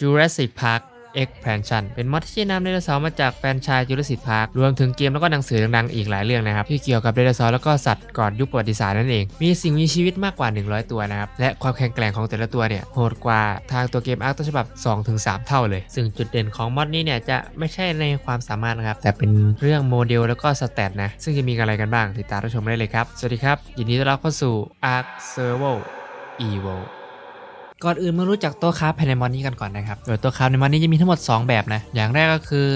Jurassic Park Expansion เป็นมอดที่นำไดโนเสาร์มาจากแฟรนไชส์ Jurassic Park รวมถึงเกมแล้วก็หนังสือดังๆ อีกหลายเรื่องนะครับ ที่เกี่ยวกับไดโนเสาร์แล้วก็สัตว์ก่อนยุคประวัติศาสตร์นั่นเอง มีสิ่งมีชีวิตมากกว่า 100 ตัวนะครับ และความแข็งแกร่งของแต่ละตัวเนี่ย โหดกว่าทางตัวเกมอาร์คต้นฉบับ 2-3 เท่าเลย ซึ่งจุดเด่นของมอดนี้เนี่ยจะไม่ใช่ในความสามารถนะครับแต่เป็นเรื่องโมเดลแล้วก็สแตทนะซึ่งจะมีอะไรกันบ้างติดตามรับชมได้เลยครับสวัสดีครับยินดีต้อนรับเข้าสู่ Ark Servo Evo ก่อนอื่นมารู้จักต๊ะคราฟภายในมอนนี้กันก่อนนะครับโดยต๊ะคราฟในมอนนี้จะมีทั้งหมด 2 แบบนะ อย่างแรกก็คือ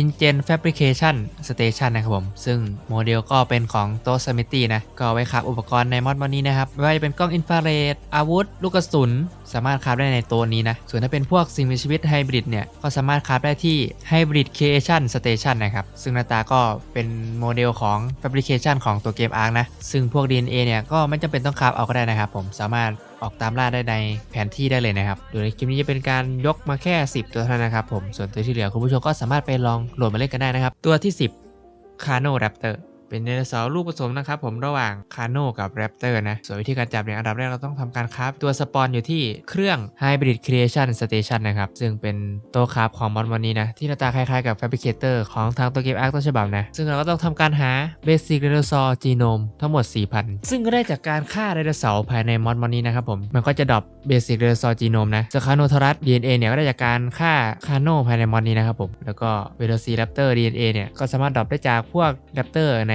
InGen Fabrication Station นะครับผม ซึ่งโมเดลก็เป็นของโต๊ะ Smithy นะ ก็ไว้คราฟอุปกรณ์ในมอดมอนนี้นะครับไม่ว่าจะเป็นกล้องอินฟราเรดอาวุธ ลูกกระสุน สามารถคราฟได้ในตัวนี้นะ ส่วนถ้าเป็นพวกสิ่งมีชีวิตไฮบริดเนี่ย ก็สามารถคราฟได้ที่ Hybrid Creation Station นะครับ ซึ่งหน้าตาก็เป็นโมเดลของ Fabrication ของตัวเกม Ark นะ ซึ่งพวก DNA เนี่ยก็ไม่จำเป็นต้องคราฟเอาก็ได้นะครับผม สามารถ ออกตามล่าได้ในแผนที่ได้เลยนะครับโดยในคลิปนี้จะเป็นการยกมาแค่ 10 ตัวเท่านั้นนะครับผมส่วนตัวที่เหลือคุณผู้ชมก็สามารถไปลองโหลดมาเล่นกันได้นะครับ ตัวที่ 10 c a n o Raptor เป็นไดโนเสาร์ลูกผสมนะครับผมระหว่างคาโนกับแรปเตอร์นะ ส่วนวิธีการจับเนี่ยอันดับแรกเราต้องทำการคราฟตัวสปอนอยู่ที่เครื่อง Hybrid Creation Station นะครับ ซึ่งเป็นโต๊ะคราฟของมอนวันนี้นะ ที่หน้าตาคล้ายๆกับ Fabricator ของทางตัวเกมอาร์คต้นฉบับนะ ซึ่งเราก็ต้องทำการหา Basic Dinosaur Genome ทั้งหมด 4,000 ซึ่งก็ได้จากการฆ่าไดโนเสาร์ภายในมอนวันนี้นะครับผมมันก็จะดรอป Basic Dinosaur Genome นะส่วนคาโนทรัส DNA เนี่ยก็ได้จากการฆ่าคาโนภายในมอนนี้นะครับผมแล้วก็ Velociraptor DNA เนี่ยก็สามารถดรอปได้จากพวก Raptor ใน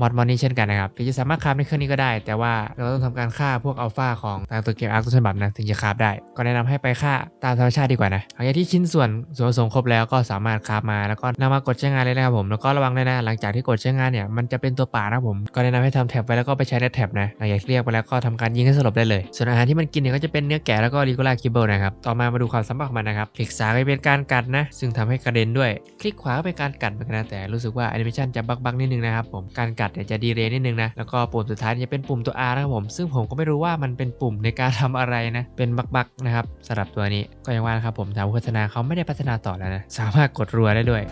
มอดมอนนี้เช่นกันนะครับหรือจะสามารถคราฟในเครื่องนี้ก็ได้ แต่ว่าเราต้องทำการฆ่าพวกอัลฟาของทางตัวเกมอาร์คต้นฉบับนะถึงจะคราฟได้ ก็แนะนำให้ไปฆ่าตามธรรมชาติดีกว่านะหลังจากที่ชิ้นส่วนส่วนผสมครบแล้วก็สามารถคราฟมาแล้วก็นำมากดใช้งานเลยนะครับผมแล้วก็ระวังด้วยนะหลังจากที่กดใช้งานเนี่ยมันจะเป็นตัวป่านะผมก็แนะนำให้ทำแท็บไว้แล้วก็ไปใช้ในแท็บนะหลังจากที่เรียกไปแล้วก็ทำการยิงให้สลบได้เลย ส่วนอาหารที่มันกินเนี่ยก็จะเป็นเนื้อแกะแล้วก็ลิโกลาคิเบิลนะครับต่อมามาดูความสามารถของมันนะครับคลิกซ้ายเป็นการกัดนะ ซึ่งทำให้กระเด็นด้วย คลิกขวาเป็นการกัดเหมือนกันนะแต่รู้สึกว่าแอนิเมชันจะบักๆนิดนึงนะครับผมการกัดเนี่ยจะดีเลย์นิดนึงนะแล้วก็ปุ่มสุดท้ายจะเป็นปุ่มตัว R นะครับผม ซึ่งผมก็ไม่รู้ว่ามันเป็นปุ่มในการทำอะไรนะเป็นบักๆนะครับสำหรับตัวนี้ก็ยังว่านะครับผมทางโฆษณาเขาไม่ได้พัฒนาต่อแล้วนะสามารถกดรัวได้ด้วย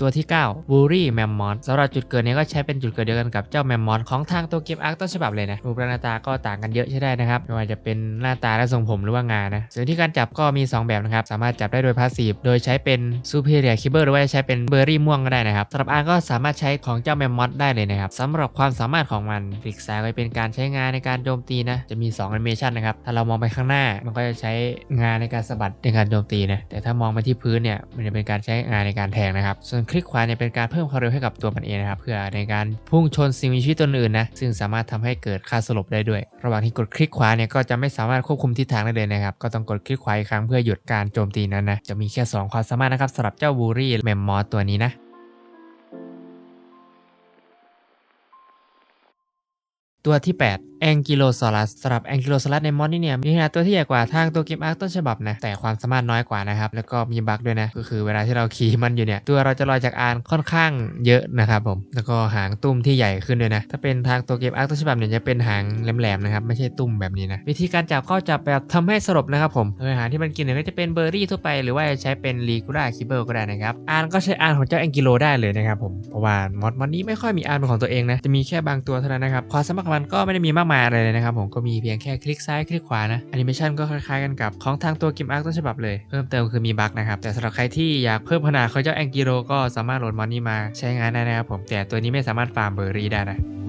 ตัวที่ 9 w o o r y m a m m o t h สำหรับจุดเกิดเนี้ก็ใช้เป็นจุดเกิดเดียวกันกับเจ้าแมมมอธของทางตัวเกมอาร์คต้นฉบับเลยนะรูปร่างหน้าตาก็ต่างกันเยอะใช่ได้นะครับไม่ว่าจะเป็นหน้าตาและทรงผมหรือว่างานนะส่วนที่การจับก็มี 2 แบบนะครับ สามารถจับได้โดยพาสซีฟโดยใช้เป็น Superior k i b b e r หรือว่าจะใช้เป็นเบอร์รี่ม่วงก็ได้นะครับสำหรับอาร์ก็สามารถใช้ของเจ้าแมมมอธได้เลยนะครับสำหรับความสามารถของมันคลิกซ้ายก็เป็นการใช้งานในการโจมตีนะจะมี2 animation นะครับถ้าเรามองไปข้างหน้ามันก็จะใช้งานในการสะบัดในการโจมตีนะแต่ถ้ามองไปที่พื้นเนี่ยมันจะเป็นการใช้งานในการแทงนะครับส่วนคลิกขวาเนี่ยเป็นการเพิ่มความเร็วให้กับตัวมันเองนะครับเพื่อในการพุ่งชนสิ่งมีชีวิตตัวอื่นนะซึ่งสามารถทำให้เกิดค่าสลบได้ด้วย ระหว่างที่กดคลิกขวาเนี่ยก็จะไม่สามารถควบคุมทิศทางได้เลยนะครับก็ต้องกดคลิกขวาอีกครั้งเพื่อหยุดการโจมตีนั้นนะจะมีแค่ 2 ความสามารถนะครับสำหรับเจ้าบูรี่แมมมอสตัวนี้นะตัวที่ 8 a n g y l o s a u r u s สำหรับ a n g y l o s a u r u s ในมอดนี่เนี่ยมีขนาดตัวที่ใหญ่กว่าทางตัวเกมอาร์คต้นฉบับนะแต่ความสามารถน้อยกว่านะครับแล้วก็มีบั๊กด้วยนะก็คือเวลาที่เราขี่มันอยู่เนี่ยตัวเราจะลอยจากอานค่อนข้างเยอะนะครับผมแล้วก็หางตุ้มที่ใหญ่ขึ้นด้วยนะถ้าเป็นทางตัวเกมอาร์คต้นฉบับเนี่ยจะเป็นหางแหลมๆนะครับไม่ใช่ตุ้มแบบนี้นะวิธีการจับก็จับแบบทำให้สลบนะครับผมอาหารที่มันกินเนี่ยก็จะเป็นเบอร์รี่ทั่วไปหรือว่าจะใช้เป็นลีกูล่าคิเบิลก็ได้นะครับอานก็ใช้อานของเจ้าแองกิโลได้เลยนะครับผมเพราะว่ามอดมันนี้ไม่ค่อยมีอานเป็นของตัวเองนะจะมีแค่บางตัวเท่านั้นนะครับความสามารถของมันก็ไม่ได้มีมากมายอะไรเลยนะครับผมก็มีเพียงแค่คลิกซ้ายคลิกขวานะแอนิเมชันก็คล้ายๆกันกับของทางตัวกิมอาร์คต้นฉบับเลยเพิ่มเติมคือมีบั๊กนะครับแต่สำหรับใครที่อยากเพิ่มขนาดของเจ้าแองกิโรก็สามารถโหลดมอนนี่มาใช้งานได้นะครับผมแต่ตัวนี้ไม่สามารถฟาร์มเบอร์รี่ได้นะ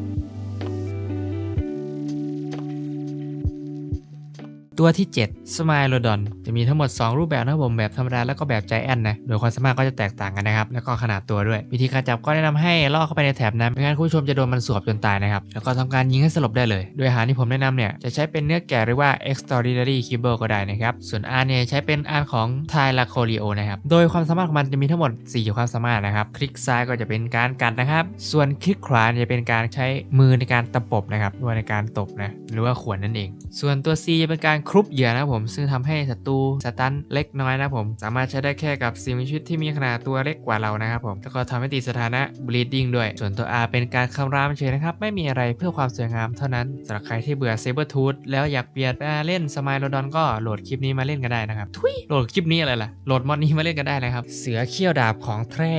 ตัวที่ 7 Smilodon จะมีทั้งหมด 2 รูปแบบนะครับผมแบบธรรมดาแล้วก็แบบใจแอนนะ โดยความสามารถก็จะแตกต่างกันนะครับ แล้วก็ขนาดตัวด้วย วิธีการจับก็แนะนำให้ล่อเข้าไปในแถบนั้นไม่งั้นคุณผู้ชมจะโดนมันสวบจนตายนะครับ แล้วก็ทำการยิงให้สลบได้เลย โดยอาหารที่ผมแนะนำเนี่ยจะใช้เป็นเนื้อแกะหรือว่า extraordinary kibble ก็ได้นะครับ ส่วนอาร์เนี่ยใช้เป็นอาร์ของ t y l a c o l i o นะครับ โดยความสามารถของมันจะมีทั้งหมด 4 ความสามารถนะครับ คลิกซ้ายก็จะเป็นการกัดนะครับ ส่วนคลิกขวาจะเป็นการใช้มือในการตะปบนะครับด้วยในการตบนะ หรือว่าขวนนั่นเอง ส่วนตัว C จะเป็นการครุบเหยื่อนะผมซึ่งทำให้ศัตรูสตันเล็กน้อยนะผม สามารถใช้ได้แค่กับสิ่งมีชีวิตที่มีขนาดตัวเล็กกว่าเรานะครับผมแล้วก็ทำให้ติดสถานะ bleeding ด้วย ส่วนตัว R เป็นการคำรามเฉยนะครับ ไม่มีอะไรเพื่อความสวยงามเท่านั้นสำหรับใครที่เบื่อ Saber Tooth แล้วอยากเปลี่ยนมาเล่นสม i ล o ดอนก็โหลดคลิปนี้มาเล่นกันได้นะครับทุยโหลดคลิปนี้อะไรล่ะโหลดมอดนี้มาเล่นกันได้นะครับ เสือเขี้ยวดาบของแท้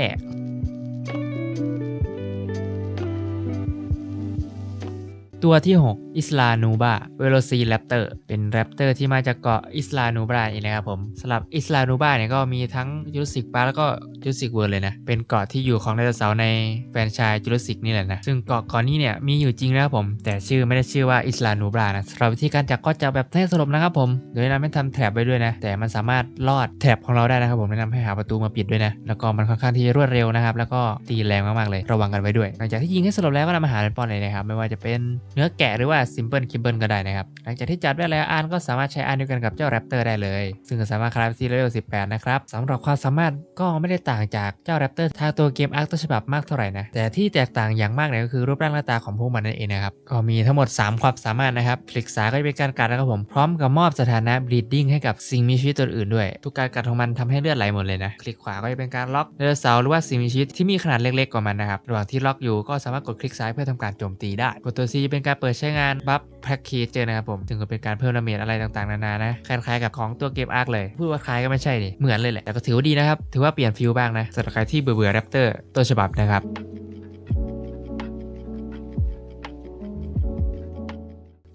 ตัวที่ 6 อิสลานูบาเวโรซีแรปเตอร์เป็นแรปเตอร์ที่มาจากเกาะอิสลานูบาเองนะครับผมสำหรับอิสลานูบาเนี่ยก็มีทั้งจูราสสิกปาร์แล้วก็จูราสสิกเวิร์เลยนะ เป็นเกาะที่อยู่ของไดโนเสาร์ในแฟรนไชายจูราสสิกนี่แหละนะ ซึ่งเกาะเกาะนี้เนี่ยมีอยู่จริงนะครับผม แต่ชื่อไม่ได้ชื่อว่าอิสลานูบานะสำหรับวิธีการจับก็จะแบบให้สลบนะครับผม โดยนะนำให้ทำแถบไปด้วยนะ แต่มันสามารถลอดแถบของเราได้นะครับผมแนะนำให้หาประตูมาปิดด้วยนะ แล้วก็มันค่อนข้างที่จะรวดเร็วนะครับ แล้วก็ตีแรงมากๆเลย ระวังกันไว้ด้วย หลังจากที่ยิงให้สลบแล้วก็นำอาหารเป็นป้อนเลยนะครับ ไม่ว่าจะเป็นเนื้อแกะหรือว่าซิมเพิลคิมเบิลก็ได้นะครับ หลังจากที่จับได้แล้วอานก็สามารถใช้อานเดียวกันกับเจ้าแรปเตอร์ได้เลย ซึ่งสามารถคราฟที่เลเวล18 นะครับสำหรับความสามารถก็ไม่ได้ต่างจากเจ้าแรปเตอร์ทางตัวเกมอาร์คต้นฉบับมากเท่าไหร่นะ แต่ที่แตกต่างอย่างมากเนี่ยก็คือรูปร่างหน้าตาของพวกมันนั่นเองนะครับ ก็มีทั้งหมด 3 ความสามารถนะครับคลิกซ้ายก็จะเป็นการกัดนะครับผม พร้อมกับมอบสถานะ bleeding ให้กับสิ่งมีชีวิตตัวอื่นด้วย ทุกการกัดของมันทำให้เลือดไหลหมดเลยนะ คลิกขวาก็จะเป็นการล็อกไดโนเสาหรือว่าสิ่งมีชีวิตที่มีขนาดเล็ก ๆกว่ามันนะครับ ระหว่างที่ล็อกอยู่ก็สามารถกดคลิกซ้ายเพื่อทำการโจมตีได้กดตัว C จะเป็นการเปิดใช้งานบัฟแพ็กเกจเจอนะครับผมถึงก็เป็นการเพิ่มดาเมจอะไรต่างๆนานานะคล้ายๆกับของตัวเกมอาร์คเลยพูดว่าคล้ายก็ไม่ใช่ดิเหมือนเลยแหละแต่ก็ถือว่าดีนะครับถือว่าเปลี่ยนฟิลบ้างนะสำหรับใครที่เบื่อเบื่อแรปเตอร์ต้นฉบับนะครับ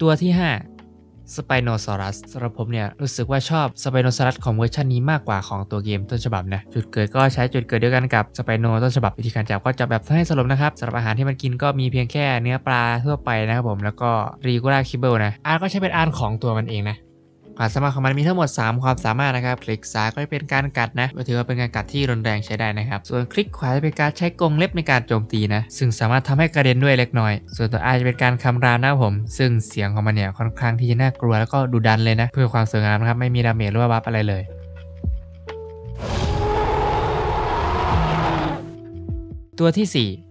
ตัวที่ 5 สไปโนซอรัสสำหรับผมเนี่ยรู้สึกว่าชอบสไปโนซอรัสของเวอร์ชันนี้มากกว่าของตัวเกมต้นฉบับนะจุดเกิดก็ใช้จุดเกิดเดียวกันกับสไปโนต้นฉบับวิธีการจับก็จับแบบให้สลบนะครับสำหรับอาหารที่มันกินก็มีเพียงแค่เนื้อปลาทั่วไปนะครับผมแล้วก็รีกูล่าคิเบิลนะอาร์ก็ใช้เป็นอาร์ของตัวมันเองนะ ความสามารถของมันมีทั้งหมด 3 ความสามารถนะครับ คลิกซ้ายก็จะเป็นการกัดนะก็ถือว่าเป็นการกัดที่รุนแรงใช้ได้นะครับ ส่วนคลิกขวาจะเป็นการใช้กรงเล็บในการโจมตีนะ ซึ่งสามารถทำให้กระเด็นด้วยเล็กน้อย ส่วนตัว R จะเป็นการคำรามนะครับผม ซึ่งเสียงของมันเนี่ยค่อนข้างที่จะน่ากลัวแล้วก็ดุดันเลยนะ เพื่อความสวยงามนะครับไม่มีดาเมจหรือว่าบัฟอะไรเลยตัวที่ 4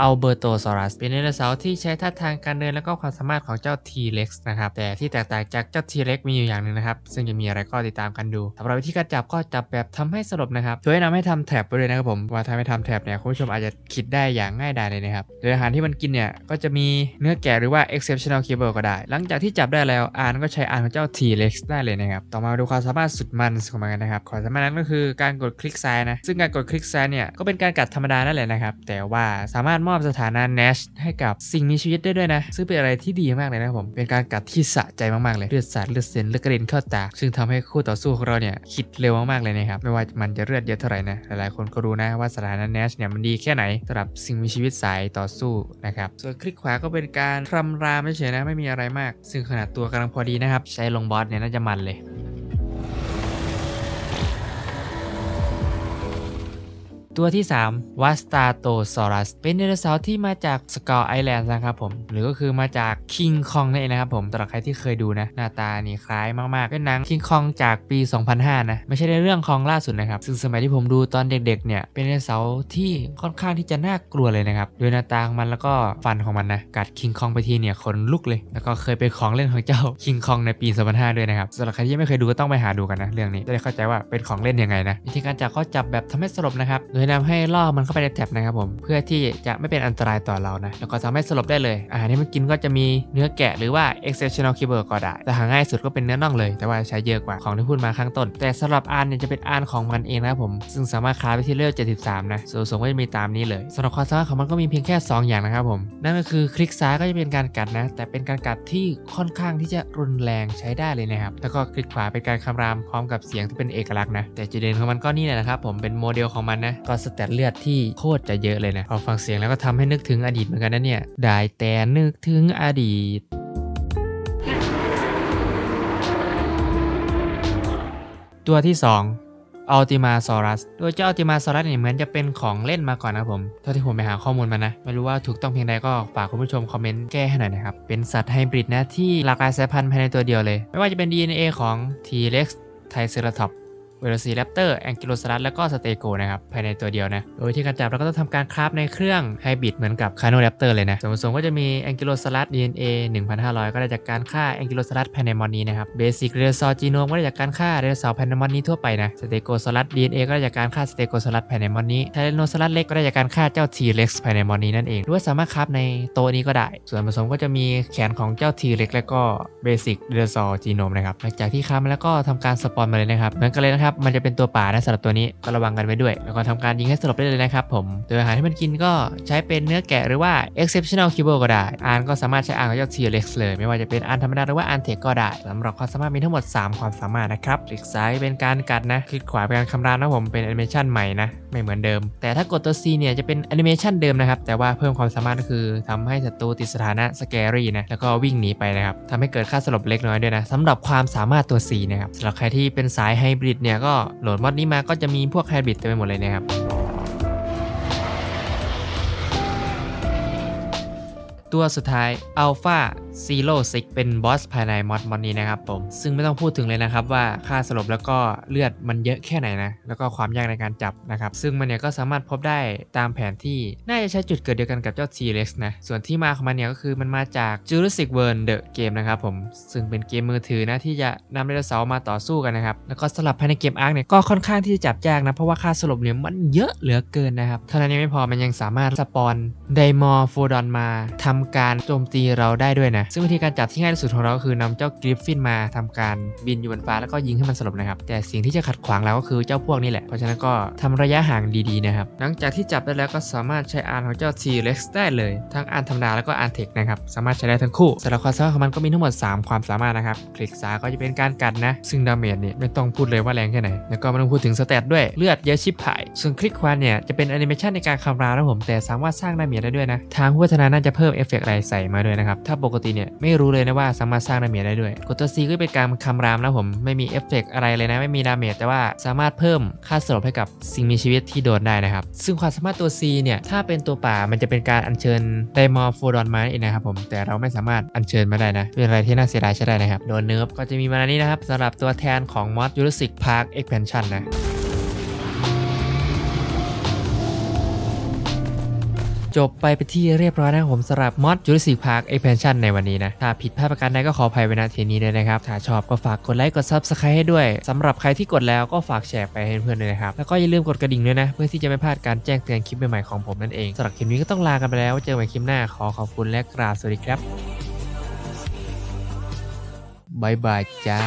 อัลเบอร์โตซอรัสเป็นไดโนเสาร์ที่ใช้ท่าทางการเดินและก็ความสามารถของเจ้า T-Rex นะครับ แต่ที่แตกต่างจากเจ้า T-Rex มีอยู่อย่างหนึ่งนะครับ ซึ่งจะมีอะไรก็ติดตามกันดูสำหรับวิธีการจับก็จับแบบทำให้สลบนะครับโดยนะนำให้ทำแถบไปเลยนะครับผม ว่าถ้าไม่ทำแถบเนี่ยคุณผู้ชมอาจจะคิดได้อย่างง่ายดายเลยนะครับ โดยอาหารที่มันกินเนี่ยก็จะมีเนื้อแกะหรือว่า exceptional cable ก็ได้ หลังจากที่จับได้แล้วอานก็ใช้อานของเจ้า T-Rex ได้เลยนะครับ ต่อมาดูความสามารถสุดมันของมันกันนะครับ ความสามารถนั้นก็คือการกดคลิกซ้ายนะ ซึ่งการกดคลิกซ้ายเนี่ยก็เป็นการกัดธรรมดานั่นแหละนะครับ แต่ว่าสามารถมอบสถานะ Nash ให้กับสิ่งมีชีวิตได้ด้วยนะ ซึ่งเป็นอะไรที่ดีมากเลยนะผม เป็นการกัดที่สะใจมากๆเลย เลือดสาดเลือดเซนเลือดกระเด็นเข้าตา ซึ่งทำให้คู่ต่อสู้ของเราเนี่ยคิดเร็วมากๆเลยนะครับ ไม่ว่ามันจะเลือดเยอะเท่าไหร่นะ หลายๆคนก็รู้นะว่าสถานะ Nash เนี่ยมันดีแค่ไหนสำหรับสิ่งมีชีวิตสายต่อสู้นะครับ ส่วนคลิกขวาก็เป็นการคลำรามเฉยๆนะ ไม่มีอะไรมาก ซึ่งขนาดตัวกำลังพอดีนะครับ ใช้ลงบอสเนี่ยน่าจะมันเลย ตัวที่3วัสตาโตซอรัสเป็นไดโนเสาร์ที่มาจากสกอร์ไอแลนด์นะครับผม หรือก็คือมาจากคิงคองนั่นเองนะครับผมสำหรับใครที่เคยดูนะ หน้าตานี่คล้ายมากๆ เป็นหนังคิงคองจากปี 2005 นะ ไม่ใช่ในเรื่องของล่าสุดนะครับ ซึ่งสมัยที่ผมดูตอนเด็กๆเนี่ย เป็นไดโนเสาร์ที่ค่อนข้างที่จะน่ากลัวเลยนะครับโดยหน้าตาของมันแล้วก็ฟันของมันนะกัดคิงคองไปทีเนี่ยขนลุกเลย แล้วก็เคยเป็นของเล่นของเจ้าคิงคองในปี 2005 ด้วยนะครับสำหรับใครที่ไม่เคยดูก็ต้องไปหาดูกันนะเรื่องนี้จะได้เข้าใจว่าเป็นของเล่นยังไงนะวิธีการจับก็จับแบบทำให้สลบนะครับโดยนำให้ล่อมันเข้าไปในแท็บนะครับผมเพื่อที่จะไม่เป็นอันตรายต่อเรานะแล้วก็ทำให้สลบได้เลยอาหารที่มันกินก็จะมีเนื้อแกะหรือว่า exceptional cable ก็ได้แต่หาง่ายสุดก็เป็นเนื้อน่องเลย แต่ว่าใช้เยอะกว่าของที่พูดมาข้างต้น แต่สำหรับอานเนี่ยจะเป็นอานของมันเองนะครับผมซึ่งสามารถคลาฟไปที่เลเวล73 นะส่วนสูงก็จะมีตามนี้เลยสำหรับความสามารถของมันก็มีเพียงแค่ 2 อย่างนะครับผมนั่นก็คือคลิกซ้ายก็จะเป็นการกัดนะ แต่เป็นการกัดที่ค่อนข้างที่จะรุนแรงใช้ได้เลยนะครับแล้วก็คลิกขวาเป็นการคำรามพร้อมกับเสียงที่เป็นเอกลักษณ์นะแต่จุดเด่นของมันก็นี่แหละนะครับผมเป็นโมเดลของมันนะก็สแตทเลือดที่โคตรจะเยอะเลยนะพอฟังเสียงแล้วก็ทำให้นึกถึงอดีตเหมือนกันนะเนี่ยได้แต่นึกถึงอดีตตัวที่ 2 อัลติมาซอรัส โดยเจ้าอัลติมาซอรัสเนี่ยเหมือนจะเป็นของเล่นมาก่อนนะครับผม เท่าที่ผมไปหาข้อมูลมานะ ไม่รู้ว่าถูกต้องเพียงใดก็ฝากคุณผู้ชมคอมเมนต์แก้ให้หน่อยนะครับ เป็นสัตว์ไฮบริดนะที่หลากหลายสายพันธุ์ภายในตัวเดียวเลย ไม่ว่าจะเป็น DNA ของ T-Rex Triceratops วโรซีแรปเตอร์แองกิโลซารัสแล้วก็สเตโกนะครับ ภายในตัวเดียวนะ โดยที่การจับเราก็ต้องทำการคราฟในเครื่องไฮบริดเหมือนกับคาโนแรปเตอร์เลยนะ ส่วนผสมก็จะมีแองกิโลซารัส DNA 1500 ก็ได้จากการฆ่าแองกิโลซารัสภายในมอนนี้นะครับเบสิกเรซอจีโนมก็ได้จากการฆ่าเรซอภายในมอนนี้ทั่วไปนะสเตโกซารัส DNA ก็ได้จากการฆ่าสเตโกซารัสภายในมอนนี้ไทเลโนซารัสเล็กก็ได้จากการฆ่าเจ้า T-Rex ภายในมอนนี้นั่นเองหรือว่าสามารถคราฟในโตะนี้ก็ได้ ส่วนผสมก็จะมีแขนของเจ้า T-Rex แล้วก็เบสิกเรซอจีโนมนะครับหลังจากที่คราฟมาแล้วก็ทำการสปอนมาเลยนะครับเหมือนกันเลยนะครับมันจะเป็นตัวป่านะสำหรับตัวนี้ก็ระวังกันไว้ด้วย แล้วก็ทำการยิงให้สลบได้เลยนะครับผมโดยอาหารที่มันกินก็ใช้เป็นเนื้อแกะหรือว่า exceptional kibble ก็ได้อานก็สามารถใช้อานกับยอด T-Rex เลย ไม่ว่าจะเป็นอานธรรมดาหรือว่าอานเทคก็ได้สำหรับความสามารถมีทั้งหมด 3 ความสามารถนะครับคลิกซ้ายเป็นการกัดนะคลิกขวาเป็นการคำรามนะผมเป็นแอนิเมชันใหม่นะไม่เหมือนเดิม แต่ถ้ากดตัว C เนี่ยจะเป็นแอนิเมชันเดิมนะครับแต่ว่าเพิ่มความสามารถก็คือทำให้ศัตรูติดสถานะสแกรี่นะแล้วก็วิ่งหนีไปนะครับทำให้เกิดค่าสลบเล็กน้อยด้วยนะสำหรับความสามารถตัว C นะครับสำหรับใครที่เป็นสายไฮบริดเนี่ยก็โหลดมอดนี้มาก็จะมีพวกแฮบริดเต็มไปหมดเลยนะครับตัวสุดท้าย Alpha Zero Six เป็นบอสภายในมอดมอดนี้นะครับผม ซึ่งไม่ต้องพูดถึงเลยนะครับว่าค่าสลบแล้วก็เลือดมันเยอะแค่ไหนนะ แล้วก็ความยากในการจับนะครับ ซึ่งมันเนี่ยก็สามารถพบได้ตามแผนที่ น่าจะใช้จุดเกิดเดียวกันกับเจ้า T-Rex นะ ส่วนที่มาของมันเนี่ยก็คือมันมาจาก Jurassic World The Game นะครับผม ซึ่งเป็นเกมมือถือนะที่จะนำไดโนเสาร์มาต่อสู้กันนะครับ แล้วก็สลับภายในเกมอาร์คเนี่ยก็ค่อนข้างที่จะจับยากนะ เพราะว่าค่าสลบเนี่ยมันเยอะเหลือเกินนะครับ เท่านั้นยังไม่พอมันยังสามารถสปอนไดมอร์โฟดอนมาทำการโจมตีเราได้ด้วยนะซึ่งวิธีการจับที่ง่ายที่สุดของเราคือนำเจ้ากริฟฟินมาทำการบินอยู่บนฟ้าแล้วก็ยิงให้มันสลบนะครับ แต่สิ่งที่จะขัดขวางเราก็คือเจ้าพวกนี้แหละ เพราะฉะนั้นก็ทำระยะห่างดีๆนะครับ หลังจากที่จับได้แล้วก็สามารถใช้อานของเจ้า T-Rex ได้เลย ทั้งอานธรรมดาแล้วก็อานเทคนะครับ สามารถใช้ได้ทั้งคู่สำหรับความสามารถของมันก็มีทั้งหมด 3 ความสามารถนะครับ คลิกซ้ายก็จะเป็นการกัดนะ ซึ่งดาเมจเนี่ยไม่ต้องพูดเลยว่าแรงแค่ไหน แล้วก็ไม่ต้องพูดถึงสเตตด้วย เลือดเยอะชิบหาย ส่วนคลิกขวาเนี่ยจะเป็นแอนิเมชันในการคำรามนะผม แต่สามารถสร้างดาเมจได้ด้วยนะ ทางผู้พัฒนาน่าจะเพิ่มเอฟเฟกต์อะไรใส่มาด้วยนะครับ ถ้าปกติเนี่ยไม่รู้เลยนะว่าสามารถสร้างดาเมจได้ด้วยกดตัว C ก็เป็นการคำรามนะผมไม่มีเอฟเฟกต์อะไรเลยนะไม่มีดาเมจแต่ว่าสามารถเพิ่มค่าสลบให้กับสิ่งมีชีวิตที่โดนได้นะครับ ซึ่งความสามารถตัว C เนี่ยถ้าเป็นตัวป่ามันจะเป็นการอัญเชิญไดมอร์โฟดอนมาเองนะครับผมแต่เราไม่สามารถอัญเชิญมาได้นะเป็นอะไรที่น่าเสียดายใช่ได้นะครับโดนเนิร์ฟก็จะมีมานี้นะครับสำหรับตัวแทนของมอด Jurassic Park Expansion นะ จบไปไปที่เรียบร้อยนะผมสำหรับมอดจุเลสิกพาร์คเอ็กเพนชั่นในวันนี้นะ ถ้าผิดพลาดประการใดก็ขออภัยไว้ณทีนี้เลยนะครับ ถ้าชอบก็ฝากกดไลค์กดซับสไครต์ให้ด้วยสำหรับใครที่กดแล้วก็ฝากแชร์ไปให้เพื่อนด้วยนะครับ แล้วก็อย่าลืมกดกระดิ่งด้วยนะ เพื่อที่จะไม่พลาดการแจ้งเตือนคลิปใหม่ๆของผมนั่นเองสำหรับคลิปนี้ก็ต้องลากันไปแล้วเจอกันใหม่คลิปหน้าขอขอบคุณและกราบสวัสดีครับบายบายจ้า